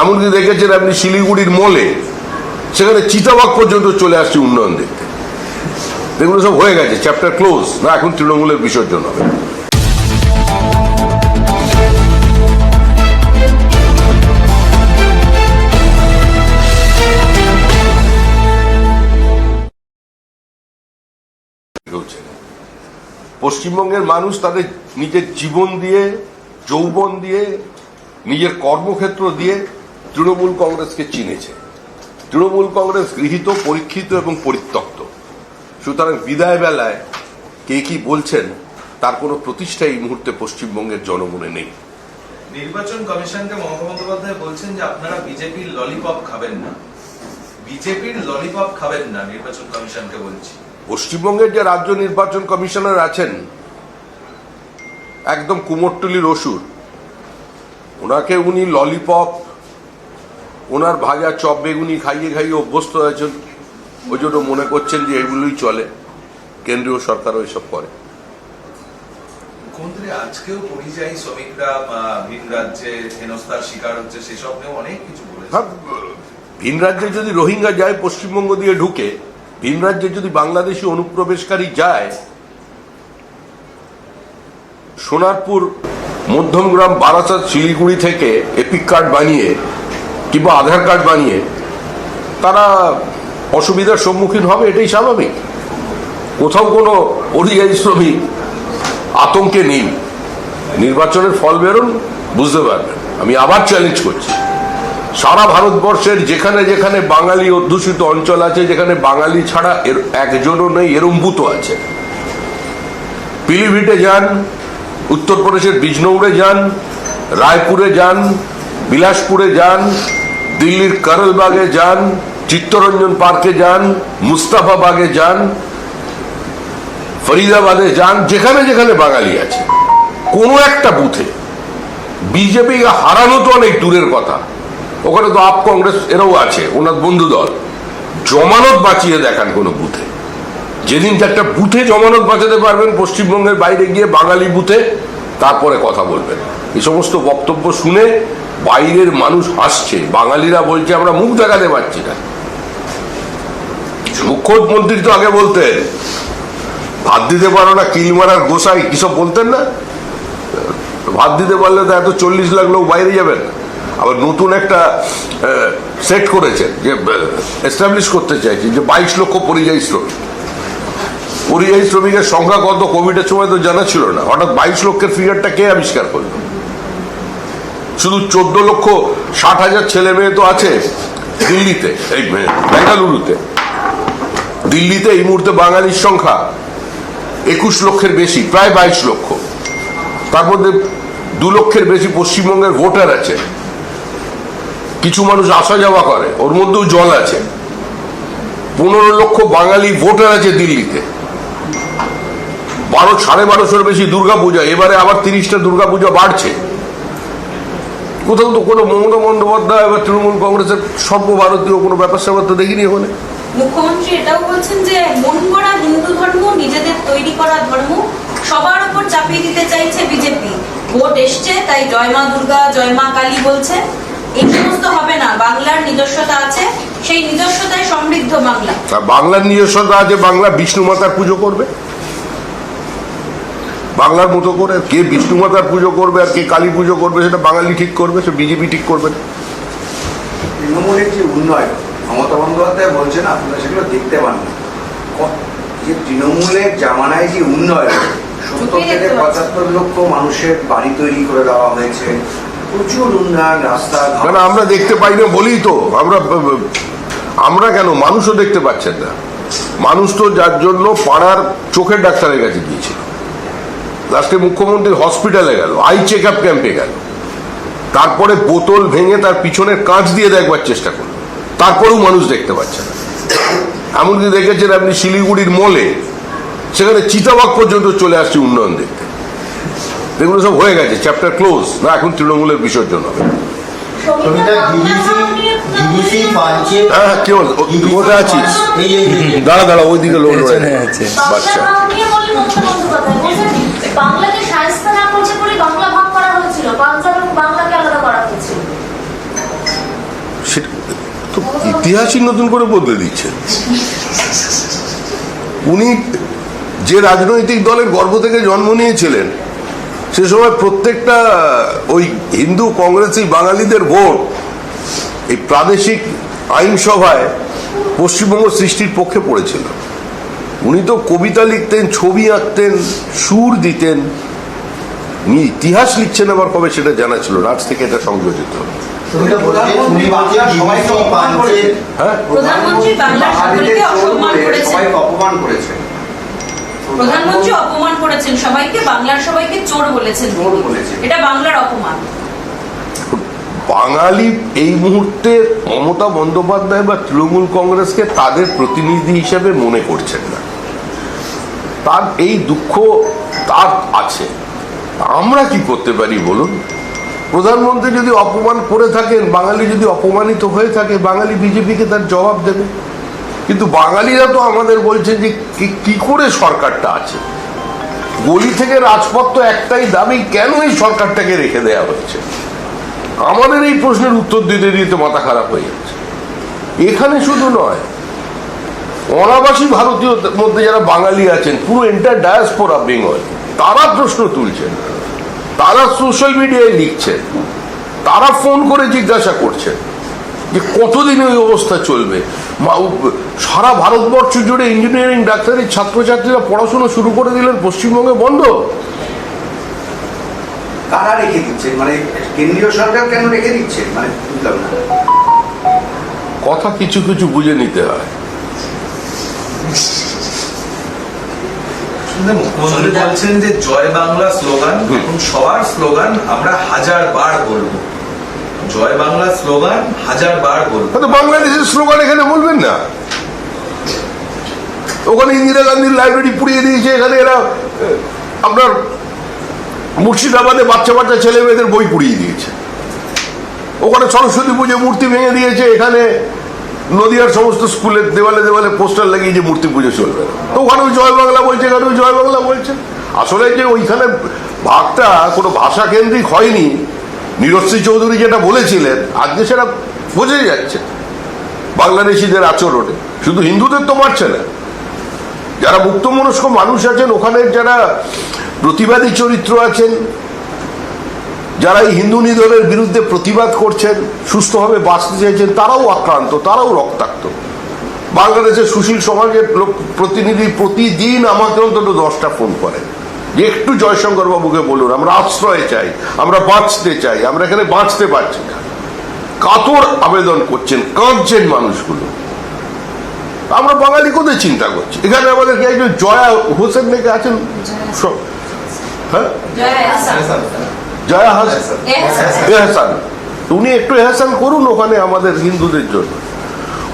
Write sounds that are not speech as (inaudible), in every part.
এমনকি দেখেছেন আপনি শিলিগুড়ির মলে, সেখানে চিতাবাগ পর্যন্ত চলে আসছে উন্নয়ন দেখতে। এগুলো সব হয়ে গেছে চ্যাপ্টার ক্লোজ না, এখন তৃণমূলের বিসর্জন হবে। পশ্চিমবঙ্গের মানুষ তাদের নিজের জীবন দিয়ে, যৌবন দিয়ে, নিজের কর্মক্ষেত্র দিয়ে তৃণমূল কংগ্রেসকে চিনেছে। তৃণমূল কংগ্রেস গৃহীত পরীক্ষিত এবং পরিত্যক্ত। সুতরাং বিদায় বেলায় কে কি বলছেন তার কোনো প্রতিষ্ঠা এই মুহূর্তে পশ্চিমবঙ্গের জনমনে নেই। নির্বাচন কমিশনকে মমতা বন্দ্যোপাধ্যায় বলছেন যে আপনারা বিজেপির ললিপপ খাবেন না। বিজেপির ললিপপ খাবেন না নির্বাচন কমিশনকে বলছি। পশ্চিমবঙ্গের যে রাজ্য নির্বাচন কমিশনার আছেন একদম কুমোরটুলির অসুর ওনাকে উনি ললিপপ ওনার ভাজা চপ বেগুনি খাইয়ে খাইয়ে অভ্যস্ত হয়েছেন। ওই জন্য মনে করছেন যে এগুলোই চলে। কেন্দ্রীয় সরকারও এসব করে। মুখ্যমন্ত্রী আজকেও পরিযায়ী শ্রমিকরা ভিন রাজ্যে হেনস্থার শিকার হচ্ছে সেসব নিয়ে অনেক কিছু বলেছে হ্যাঁ, ভিন রাজ্যে যদি রোহিঙ্গা যায় পশ্চিমবঙ্গ দিয়ে ঢুকে ভিন রাজ্যে যদি বাংলাদেশি অনুপ্রবেশকারী যায় সোনারপুর মধ্যমগ্রাম বারাসাত শিলিগুড়ি থেকে এপিক কার্ড বানিয়ে কিংবা আধার কার্ড বানিয়ে তারা অসুবিধার সম্মুখীন হবে, এটাই স্বাভাবিক। কোথাও কোনো পরিযায়ী শ্রমিক আতঙ্কে নেই। নির্বাচনের ফল বেরোন, বুঝতে পারবেন। আমি আবার চ্যালেঞ্জ করছি। সারা ভারতবর্ষের যেখানে যেখানে বাঙালি অধ্যুষিত অঞ্চল আছে, যেখানে বাঙালি ছাড়া এর একজনও নেই এরম বুথও আছে। পিলিভিটে যান, উত্তরপ্রদেশের বিজনৌরে যান, রায়পুরে যান, বিলাসপুরে যান দিল্লির করলবাগে যান, চিত্তরঞ্জন পার্কে যান মুস্তাফাবাগে যান, ফরিদাবাদে যান, যেখানে যেখানে বাঙালি আছে। কোনো একটা বুথে বিজেপি হারানো তো অনেক দূরের কথা। ওখানে তো আপ কংগ্রেস এরাও আছে, ওনার বন্ধু দল। জমানত বাঁচিয়ে দেখান কোনো বুথে। যেদিন একটা বুথে জমানত বাঁচাতে পারবেন, পশ্চিমবঙ্গের বাইরে গিয়ে বাঙালি বুথে, তারপরে কথা বলবেন। এই সমস্ত বক্তব্য শুনে বাইরের মানুষ হাসছে, বাঙালিরা বলছে, আমরা মুখ দেখাতে পারছি না। মুখ্যমন্ত্রী তো আগে বলতেন, ভাত দিতে পারো না, কিল মারার গোসাই। কিসব বলতেন না? ভাত দিতে পারলে তো এত চল্লিশ লাখ লোক বাইরে যাবেন। আবার নতুন একটা সেট করেছেন, যে এস্টাবলিশ করতে চাইছি, যে বাইশ লক্ষ পরিযায়ী শ্রমিক। পরিযায়ী শ্রমিকের সংখ্যা কত? কোভিডের সময় তো জানা ছিল না। হঠাৎ বাইশ লক্ষের ফিগারটা কে আবিষ্কার করল? শুধু চোদ্দ লক্ষ ষাট হাজার ছেলে মেয়ে তো আছে দিল্লিতে, এই বেঙ্গালুরুতে। দিল্লিতে এই মুহূর্তে বাঙালির সংখ্যা একুশ লক্ষের বেশি, প্রায় বাইশ লক্ষ। তার মধ্যে দু লক্ষের বেশি পশ্চিমবঙ্গের ভোটার আছে। কিছু মানুষ আসা যাওয়া করে, ওর মধ্যেও জল আছে। পনেরো লক্ষ বাঙালি ভোটার আছে দিল্লিতে। বারো, সাড়ে বারোশোর বেশি দুর্গাপূজা, এবারে আবার তিরিশটা দুর্গাপূজা বাড়ছে। কোথাও তো কোনো মমতা বন্দ্যোপাধ্যায় বা তৃণমূল কংগ্রেসের সর্বভারতীয় কোনো ব্যাপার স্যাপার তো দেখিনি ওখানে মুখ্যমন্ত্রী এটাও বলছেন যে মন গড়া হিন্দু ধর্ম নিজেদের তৈরি করা ধর্ম সবার উপর চাপিয়ে দিতে চাইছে বিজেপি। ভোট এসছে তাই জয় মা দুর্গা জয় মা কালী বলছে। এই সমস্ত হবে না বাংলার নিজস্বতা আছে সেই নিজস্বতায় সমৃদ্ধ বাংলা। বাংলার নিজস্বতা আছে বাংলা বিষ্ণু মাতার পুজো করবে। বাংলার মতো করে কে বিষ্ণু মাতার পুজো করবে আর কে কালী পুজো করবে সেটা বাঙালি ঠিক করবে সে বিজেপি ঠিক করবে। তৃণমূলের যে উন্নয়ন? মমতা বন্দ্যোপাধ্যায় বলছেন আপনারা সেগুলো দেখতে পান না। যে তৃণমূলের জামানায় যে উন্নয়ন সত্তর থেকে পঁচাত্তর লক্ষ মানুষের বাড়ি তৈরি করে দেওয়া হয়েছে প্রচুর উন্নয়ন রাস্তা কেন আমরা দেখতে পাই না বলেই তো আমরা আমরা কেন মানুষও দেখতে পাচ্ছেন না। মানুষ তো যার জন্য পাড়ার চোখের ডাক্তারের কাছে গিয়েছিল। লাস্টে মুখ্যমন্ত্রী হসপিটালে গেল আই চেক আপ ক্যাম্পে গেল। তারপরে বোতল ভেঙে তার পিছনের কাঁচ দিয়ে দেখবার চেষ্টা করল। তারপরেও মানুষ দেখতে পাচ্ছে না। এমনকি দেখেছেন আপনি শিলিগুড়ির মলে সেখানে চিতাবাগ পর্যন্ত চলে আসছে উন্নয়ন দেখতে। এগুলো সব হয়ে গেছে চ্যাপ্টার ক্লোজ না এখন তৃণমূলের বিসর্জন হবে। হ্যাঁ কি বল কোথায় আছিস? দাঁড়া দাঁড়া ওইদিকে লোক পেছনে আছে। বাচ্চা বাংলাকে না করছে বলে বাংলা ভাগ করা হয়েছিল। পাঞ্জাব এবং বাংলাকে আলাদা করা হয়েছিল। ইতিহাসই নতুন করে বদলে দিচ্ছেন উনি যে রাজনৈতিক দলের গর্ভ থেকে জন্ম নিয়েছিলেন, সে সময় প্রত্যেকটা ওই হিন্দু, কংগ্রেসি, বাঙালিদের ভোট এই প্রাদেশিক আইনসভায় পশ্চিমবঙ্গ সৃষ্টির পক্ষে পড়েছিল। উনি তো কবিতা লিখতেন ছবি আঁকতেন সুর দিতেন। উনি ইতিহাস লিখছেন আবার কবে সেটা জানা ছিল? না আজ থেকে এটা সংযোজিত। প্রধানমন্ত্রী অপমান করেছেন। সবাইকে বাংলার সবাইকে চোর বলেছেন। এটা বাংলার অপমান। বাঙালি এই মুহূর্তে মমতা বন্দ্যোপাধ্যায় বা তৃণমূল কংগ্রেসকে তাদের প্রতিনিধি হিসেবে মনে করছেন না। তার এই দুঃখ তার আছে। আমরা কি করতে পারি বলুন? প্রধানমন্ত্রী যদি অপমান করে থাকেন, বাঙালি যদি অপমানিত হয়ে থাকে, বাঙালি বিজেপিকে তার জবাব দেবে। কিন্তু বাঙালিরা তো আমাদের বলছে যে কি- করে সরকারটা আছে? গলি থেকে রাজপথ তো একটাই দাবি, কেন এই সরকারটাকে রেখে দেওয়া হয়েছে আমাদের এই প্রশ্নের উত্তর দিতে দিতে মাথা খারাপ হয়ে যাচ্ছে। এখানে শুধু নয় অনাবাসী ভারতীয় মধ্যে যারা বাঙালি আছেন পুরো এন্টার ডায়াসপোরা বেঙ্গল তারা প্রশ্ন তুলছেন তারা সোশ্যাল মিডিয়ায় লিখছেন তারা ফোন করে জিজ্ঞাসা করছেন যে কতদিন ওই অবস্থা চলবে? সারা ভারতবর্ষ জুড়ে ইঞ্জিনিয়ারিং ডাক্তারি ছাত্রছাত্রীরা পড়াশোনা শুরু করে দিলেন পশ্চিমবঙ্গে বন্ধ। কারা রেখে দিচ্ছেন মানে কেন্দ্রীয় সরকার কেন রেখে দিচ্ছেন মানে কথা কিছু কিছু বুঝে নিতে হয়। মুখ্যমন্ত্রী বলছেন যে জয় বাংলা স্লোগান এখন সবার স্লোগান আমরা হাজার বার বলব। জয় বাংলা স্লোগান হাজার বার বলব। বাংলাদেশের স্লোগান এখানে বলবেন না। ওখানে ইন্দিরা গান্ধীর লাইব্রেরি পুড়িয়ে দিয়েছে এখানে এরা আপনার মুর্শিদাবাদে বাচ্চা বাচ্চা ছেলে মেয়েদের বই পুড়িয়ে দিয়েছে। ওখানে সরস্বতী পুজো মূর্তি ভেঙে দিয়েছে এখানে নদিয়ার সমস্ত স্কুলের দেওয়ালে দেওয়ালে পোস্টার লাগিয়ে যে মূর্তি পুজো চলবে। তো ওখানেও জয় বাংলা বলছে, এখানেও জয় বাংলা বলছে। আসলে যে ওইখানে ভাগটা কোনো ভাষা কেন্দ্রিক হয়নি। নিরশ্রী চৌধুরী যেটা বলেছিলেন, আজকে সেটা বোঝা যাচ্ছে বাংলাদেশিদের আচরণে। শুধু হিন্দুদের তো মারছে না। যারা মুক্ত মনস্ক মানুষ আছেন ওখানে যারা প্রতিবাদী চরিত্র আছেন যারা এই হিন্দু নিধনের বিরুদ্ধে প্রতিবাদ করছেন সুস্থভাবে বাঁচতে চাইছেন তারাও আক্রান্ত তারাও রক্তাক্ত। বাংলাদেশের সুশীল সমাজের প্রতিনিধি প্রতিদিন আমাকে অন্তত দশটা ফোন করেন। যে একটু জয়শঙ্কর বাবুকে বলুন আমরা আশ্রয় চাই আমরা বাঁচতে চাই আমরা এখানে বাঁচতে পারছি না। কাতর আবেদন করছেন কাঁদছেন মানুষগুলো। আমরা বাঙালি কোথায় চিন্তা করছি? এখানে আমাদের কি একজন জয়া হোসেন নাকি আছেন? হ্যাঁ? জয় এহসান। উনি একটু এহসান করুন ওখানে আমাদের হিন্দুদের জন্য।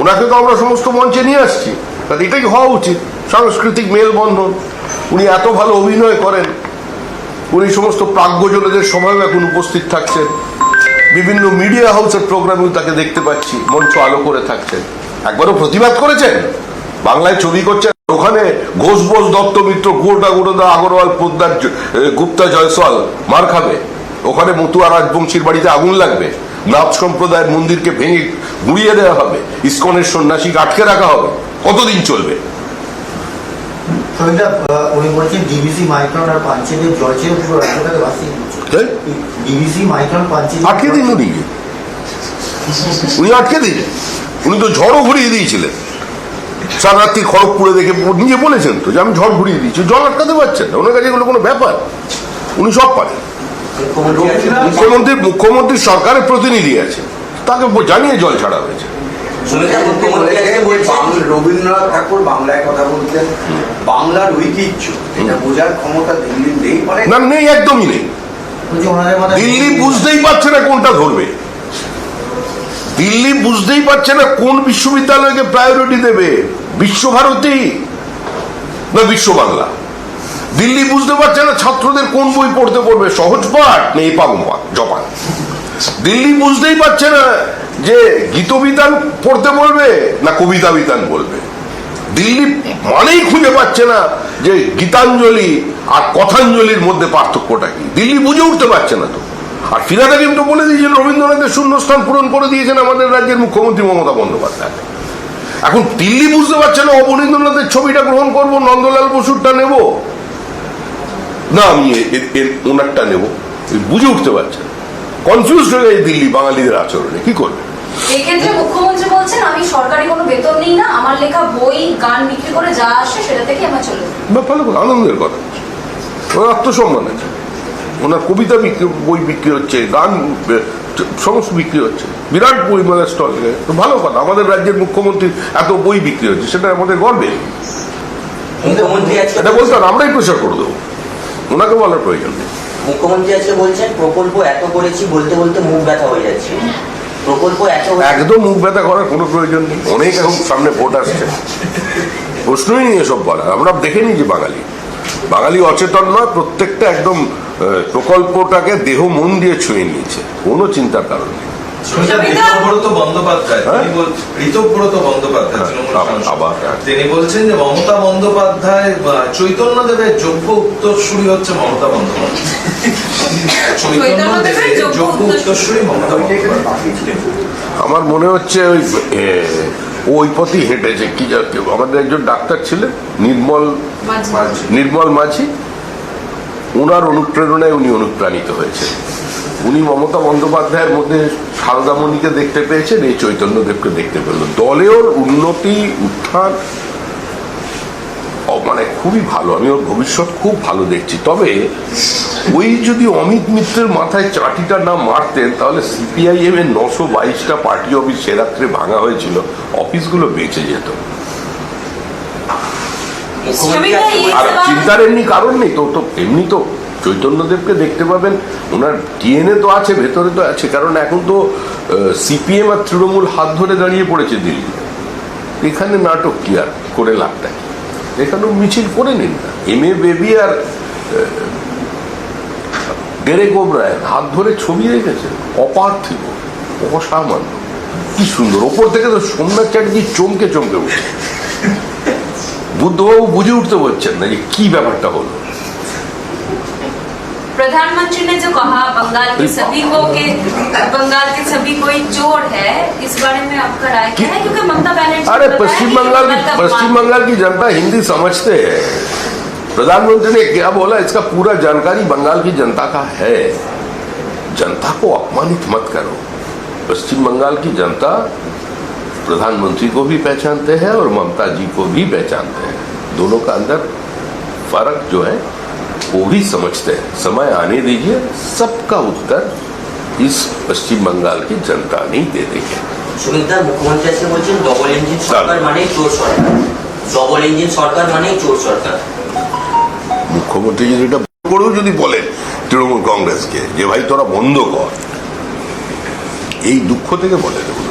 ওনাকে তো আমরা সমস্ত মঞ্চে নিয়ে আসছি। তাহলে এটাই হওয়া উচিত। সাংস্কৃতিক মেলবন্ধন। উনি এত ভালো অভিনয় করেন। উনি সমস্ত প্রাজ্ঞজনদের সভায় এখন উপস্থিত থাকছেন। বিভিন্ন মিডিয়া হাউসের প্রোগ্রামেও তাকে দেখতে পাচ্ছি। মঞ্চ আলো করে থাকছেন। একবারও প্রতিবাদ করেছেন? বাংলায় ছবি করছেন ওখানে ঘোষ বোস দত্ত মিত্র গোটা গোটা আগরওয়াল পোদ্দার গুপ্তা জয়সওয়াল মার খাবে। ওখানে মতুয়া রাজবংশীর বাড়িতে আগুন লাগবে। নাথ সম্প্রদায়ের মন্দিরকে ভেঙে গুড়িয়ে দেওয়া হবে। ইস্কনের সন্ন্যাসীকে আটকে রাখা হবে। কতদিন চলবে? উনি বলছেন ডিভিসি মাইক্রন আর পাঞ্চেদের জলছে পুরো রাজ্যটাকে ভাসিয়ে দিচ্ছে। তাই? মাইক্রন পাঞ্চেদের আটকে দিন উনি। উনি আটকে উনি তো ঝড়ও ঘুরিয়ে দিয়েছিলেন। খড়গপুরে দেখে নিজে বলেছেন তো যে আমি ঝড় ঘুরিয়ে দিয়েছি। জল আটকাতে পারছেন না। ওনার কাছে এগুলো কোনো ব্যাপার। উনি সব পারেন। মুখ্যমন্ত্রী মুখ্যমন্ত্রী সরকারের প্রতিনিধি আছে। তাকে জানিয়ে জল ছাড়া হয়েছে। মুখ্যমন্ত্রী বলেছেন যে বাংলা- রবীন্দ্রনাথ ঠাকুর বাংলায় কথা বলতেন বাংলার ঐতিহ্য এটা বোঝার ক্ষমতা দিল্লির নেই না নেই একদমই নেই। বলছে ওনাদের মাথায় দিল্লি বুঝতেই পারছে না কোনটা ধরবে। দিল্লি বুঝতেই পারছে না কোন বিশ্ববিদ্যালয়কে প্রায়োরিটি দেবে। বিশ্বভারতী না বিশ্ব বাংলা দিল্লি বুঝতে পারছে না ছাত্রদের কোন বই পড়তে পড়বে। সহজ পাঠ না এই পাগম পাঠ, জপান। দিল্লি বুঝতেই পারছে না যে গীতবিতান পড়তে বলবে না কবিতা বিতান বলবে। দিল্লি মানেই খুঁজে পাচ্ছে না যে গীতাঞ্জলি আর কথাঞ্জলির মধ্যে পার্থক্যটা কি। দিল্লি বুঝে উঠতে পারছে না তো। আর ফিরাদ হাকিম তো বলে দিয়েছেন, রবীন্দ্রনাথের শূন্যস্থান পূরণ করে দিয়েছেন আমাদের রাজ্যের মুখ্যমন্ত্রী মমতা বন্দ্যোপাধ্যায়। এখন দিল্লি বুঝতে পারছে না, অবনীন্দ্রনাথের ছবিটা গ্রহণ করব, নন্দলাল বসুরটা নেব। না আমি এর ওনারটা নেব। বুঝে উঠতে পারছেন? কনফিউজ হয়ে গেছে দিল্লি বাঙালিদের আচরণে। কি করবে? এই ক্ষেত্রে মুখ্যমন্ত্রী বলছেন আমি সরকারি কোনো বেতন নিই না আমার লেখা বই গান বিক্রি করে যা আসে সেটা থেকে আমার চলে। বা ভালো কথা আনন্দের কথা। ওনার আত্মসম্মান আছে। ওনার কবিতা বিক্রি বই বিক্রি হচ্ছে গান সমস্ত বিক্রি হচ্ছে। বিরাট বই মানে স্টল। তো ভালো কথা আমাদের রাজ্যের মুখ্যমন্ত্রীর এত বই বিক্রি হচ্ছে সেটা আমাদের গর্বের মুখ্যমন্ত্রী এটা বলতে আমরাই প্রচার করে দেবো। ওনাকে বলার প্রয়োজন নেই। মুখ্যমন্ত্রী আজকে বলছেন প্রকল্প এত করেছি বলতে বলতে মুখ ব্যথা হয়ে যাচ্ছে। প্রকল্প এত একদম মুখ ব্যথা করার কোনো প্রয়োজন নেই। অনেক এখন সামনে ভোট আসছে। প্রশ্নই নেই এসব বলার। আমরা দেখে নিই যে বাঙালি। বাঙালি অচেতন নয় প্রত্যেকটা একদম প্রকল্পটাকে দেহ মন দিয়ে ছুঁয়ে নিয়েছে। কোনো চিন্তার কারণ নেই। হ্যাঁ? তিনি হ্যাঁ। তিনি বলছেন যে মমতা বন্দ্যোপাধ্যায় চৈতন্য দেবের যোগ্য উত্তরসূরি হচ্ছে মমতা বন্দ্যোপাধ্যায়। (laughs) চৈতন্য দেবের যোগ্য উত্তরসূরি। মমতা আমার মনে হচ্ছে ওই ওই পথেই হেঁটেছে কি জাতীয় আমাদের একজন ডাক্তার ছিলেন নির্মল মাঝে। নির্মল মাঝি। ওনার অনুপ্রেরণায় উনি অনুপ্রাণিত হয়েছে উনি মমতা বন্দ্যোপাধ্যায়ের মধ্যে সারদামণিকে দেখতে পেয়েছেন এই চৈতন্যদেবকে দেখতে পেল দলের উন্নতি উত্থান মানে খুবই ভালো। আমি ওর ভবিষ্যৎ খুব ভালো দেখছি। তবে ওই যদি অমিত মিত্রের মাথায় চাটিটা না মারতেন তাহলে সিপিআইএম এর নশো বাইশটা পার্টি অফিস সে রাত্রে ভাঙা হয়েছিল অফিসগুলো বেঁচে যেত। আর চিন্তার এমনি কারণ নেই তো তো এমনি তো চৈতন্যদেবকে দেখতে পাবেন। ওনার ডিএনএ তো আছে, ভেতরে তো আছে, কারণ এখন তো সিপিএম আর তৃণমূল হাত ধরে দাঁড়িয়ে পড়েছে দিল্লি। এখানে নাটক কি আর করে লাভটা কি? এখানেও মিছিল করে নিন না। এম এ বেবি আর ডেরেক ওব্রায়ন হাত ধরে ছবি রেখেছে। অপার্থিব অসামান্য। কি সুন্দর। ওপর থেকে তো সোমনাথ চ্যাটার্জি চমকে চমকে উঠছে। বুদ্ধবাবু বুঝে উঠতে পারছেন না যে কি ব্যাপারটা হলো। प्रधानमंत्री ने जो कहा बंगाल के सभी को के बंगाल के सभी कोई चोर है इस बारे में आपका राय क्या है? क्योंकि ममता बनर्जी अरे पश्चिम बंगाल की पश्चिम बंगाल की जनता हिंदी समझते है। प्रधानमंत्री ने क्या बोला? इसका पूरा जानकारी बंगाल की जनता का है। जनता को अपमानित मत करो। पश्चिम बंगाल की जनता प्रधानमंत्री को भी पहचानते हैं और ममता जी को भी पहचानते हैं। दोनों का अंदर फ़र्क जो है वो भी समझते हैं समय आने दीजिए सबका उत्तर इस पश्चिम बंगाल की जनता नहीं दे देगी সুমিতা মুখ্যমন্ত্রী আজকে বলছেন ডবল ইঞ্জিন সরকার দারুণ। মানে চোর সরকার ডবল ইঞ্জিন সরকার মানে চোর সরকার মুখ্যমন্ত্রী যদি এটা করেও যদি বলেন তৃণমূল কংগ্রেসকে যে ভাই তোরা বন্ধ কর এই দুঃখ থেকে বলে দেবো